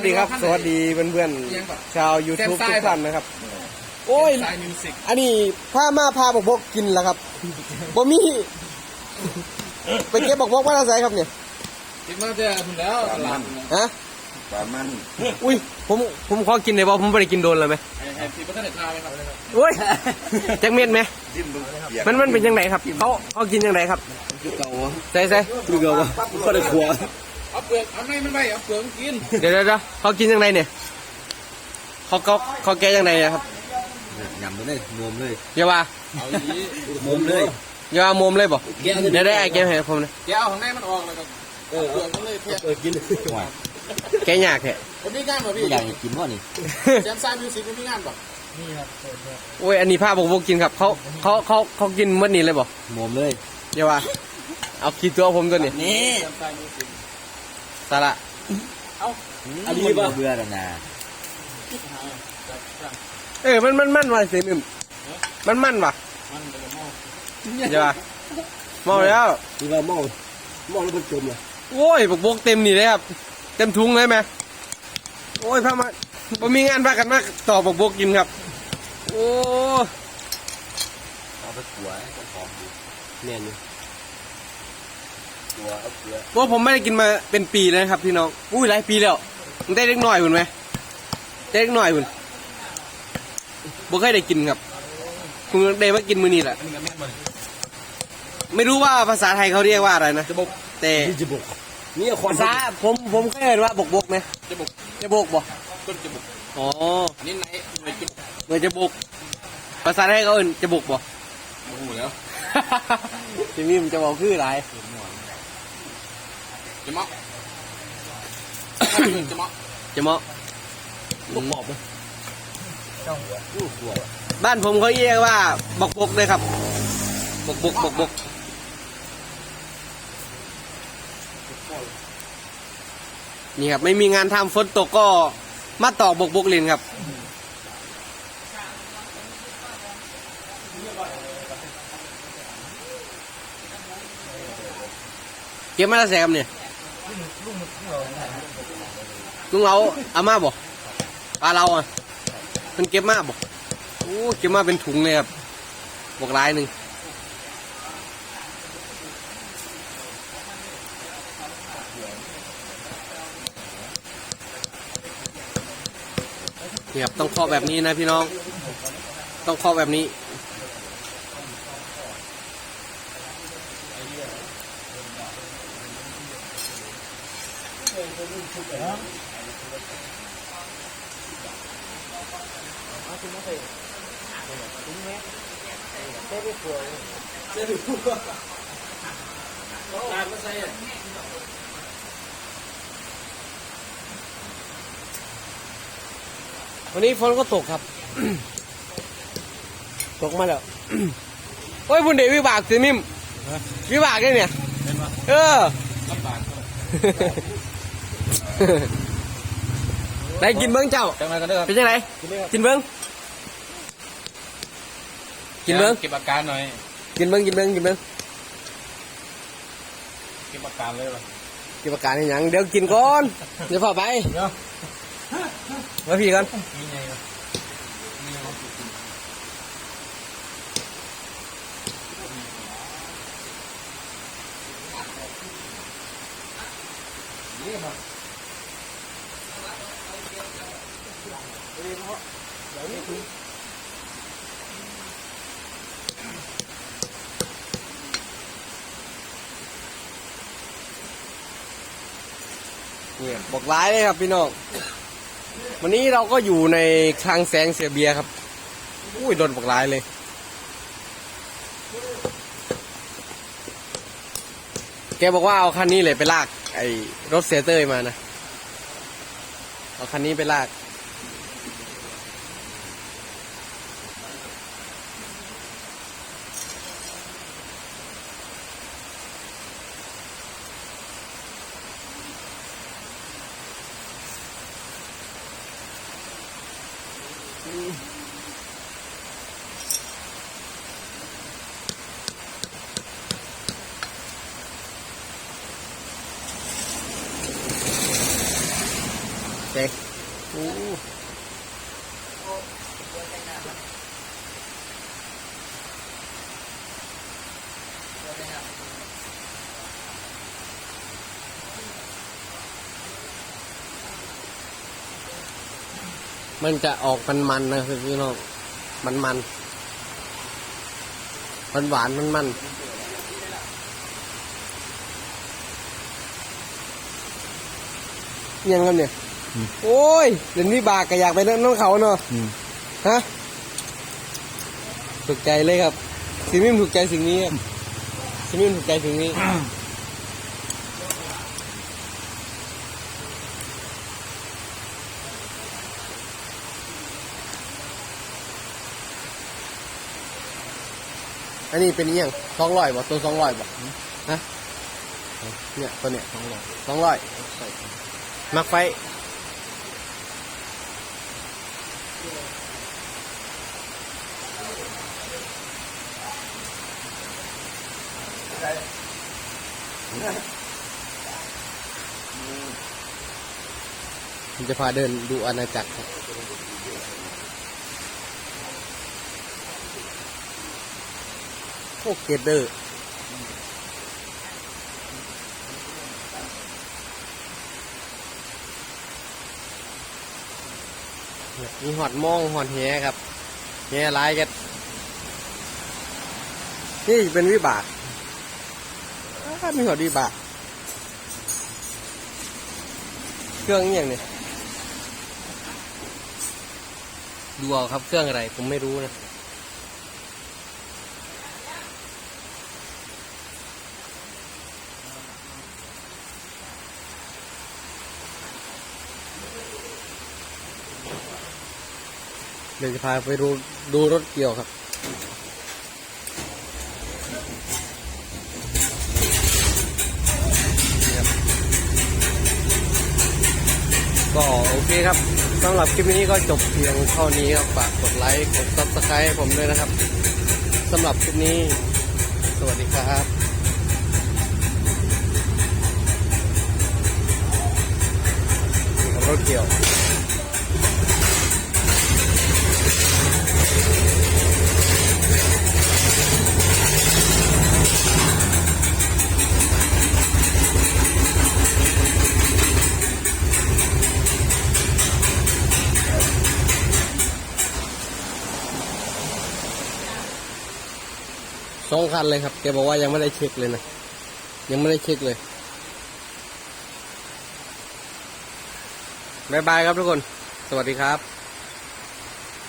วัสดีครับ สวัสดีเพื่อนๆชาว YouTube ทุกท่านนะครับ โอ้ยสายมิวสิกอันนี้พามาพาบอกบกกินแล้วครับบ่มีไปเก็บบอกบกมาแล้วไสครับเนี่ยคิดว่าจะคุณแล้วตลาดฮะปลามัน อุ้ย ผม ผมขอกินได้บ่ผมไม่ได้กินโดนเลยไหมไอ้ไอ้ที่พัฒนาทาไหมครับโอ้ยจักเม็ดไหมจิ้มดูเปียกมันมันเป็นยังไงครับ เขาเขากินยังไงครับเก่าวะใส่ใส่คือเก่าวะก็ได้ขว เอาเปลือกเอาในมันไปเอาเปลือกมันกินเดี๋ยวเดี๋ยวเดี๋ยวเขากินยังไงเนี่ยเขาเขาเขาแกะยังไงอะครับยำไปเลยนมเลยอย่าว่าเอาอย่างนี้นมเลยอย่าว่ามุมเลยบ่เดี๋ยวได้ไอ้แกะให้ผมนะแกเอาข้างในมันออกแล้วก็เออเปลือกมันเลยเพี้ยเออกินหวานแกะยากแท้ผมมีงานป่ะพี่อยากกินว่านี่แจมสายมิวสิกผมมีงานป่ะโอ้ยอันนี้ผ้าบอกบกกินครับเขาเขาเขาเขากินเมื่อนี้เลยบ่นมเลยอย่าว่าเอาขี้ตัวผมตัวนี้นี่แจม สายมิวสิกสาระอันนี้ป่ะเบื่อแล้วนะเออมันมันมันว่ะเสียมมันมันว่ะมันเป็นหม้ออย่าว่าเมาแล้วที่เรามองมองแล้วมันจมเลยโอ้ยบอกบกเต็มนี่เลยครับเต็มถุงเลยไหมโอ้ยพามาผมมีงานพากันมาต่อบอกบกกินครับ โอ้เอาไปขัวก็หอมดีเนี่ยนี่ ขัวเอาเกลือว่าผมไม่ได้กินมาเป็นปีแล้วนะครับพี่น้องอุ้ยหลายปีแล้วตั้งแต่เล็กหน่อยคุณไหมแต่เล็กหน่อยคุณบ่เคยได้กินครับคุณได้มากินมื้อนี้แหละอันนี้ก็แม่นบ่นไม่รู้ว่าภาษาไทยเขาเรียกว่าอะไรนะจะบุกแต่ที่จะบุกนี่คภานษาผมผมเคยเห็นว่าบกบกไหมจะบุกจะบกบ่ต้นจะบุกอ๋ออันนี้ไหนหน่วยจะบุกเหมือนจะบกภาษาไทยเขาเอิ้นจะบกบ่โอ้โหแล้วทีนี้มันจะบอกคืออะไร จะเหมาะจะเหมาะจะเหมาะบุกหอบเลยอู้ขัวบ้านผมเขาเรียกว่าบกบกเลยครับ บกบกบกบกนี่ครับ ไม่มีงานทำฝนตกก็มาต่อบกบกเล่นครับเก็บมาแล้วแซมเนี่ย ลุงเราเอามาบ่ปลาเราอะมันเก็บมาบ่โอ้เก็บมาเป็นถุงเลยครับบอกลายหนึ่งเนี่ยบต้องเคาะแบบนี้นะพี่น้อง ต้องเคาะแบบนี้ วันนี้ฝนก็ตกครับ ตกมาแล้ว โอ้ยบุญเดชวิบากสิมิมวิบากได้เนี่ย เออลำบาก ได้กินเบิ้งเจ้าจังไรกันเด้อเป็นยังไงกินเบิ้งกินเบิ้งเก็บอาการหน่อยกินเบิ้งกินเบิ้งกินเบิ้งเก็บอาการเลยว่ะเก็บอาการให้หยังเดี๋ยวกินก่อนเดี๋ยวพอไปเดี๋ยวมาพี่กัน มีไงวะมีไงวะ เนี่ยบอกร้ายเลยครับพี่น้องวันนี้เราก็อยู่ในคลังแสงเสียเบียครับ อุ้ยโดนบอกร้ายเลยแกบอกว่าเอาคันนี้เลยไปลาก ไอ้รถเซเตอร์มานะ เอาคันนี้ไปลาก แมันจะออกมันๆนะครับพี่น้องมันมันมันหวานมันมันๆยังครับเนี่ยโอ้ยเดี๋ยวนี้บากก็อยากไปนั่นน้องเขาเนาะอืมฮะถูกใจเลยครับซิมิมถูกใจสิ่งนี้ครับซิมิมถูกใจสิ่งนี้ อันนี้เป็นอหยังสองร้อยบ่ตัวสองร้อยบ่ฮะเนี่ยตัวเนี้ยสองร้อยสองร้อยมักไฟผมจะพาเดินดูอาณาจักรครับ โอ้เกตเดอร์มีหอดมองหอดแหครับแหหลายกันนี่เป็นวิบากมีหอดวิบากเครื่องอย่างเนี่ยดูเอาครับเครื่องอะไรผมไม่รู้นะ เดี๋ยวจะพาไปดูดูรถเกี่ยวครับ ก็โอเคครับสำหรับคลิปนี้ก็จบเพียงเท่านี้ครับฝากกดไลค์กด subscribe ผมด้วยนะครับสำหรับคลิปนี้ สวัสดีครับนี่ครับรถเกี่ยว สองคันเลยครับ แกบอกว่ายังไม่ได้เช็คเลยนะ ยังไม่ได้เช็คเลยบายบายครับทุกคน สวัสดีครับ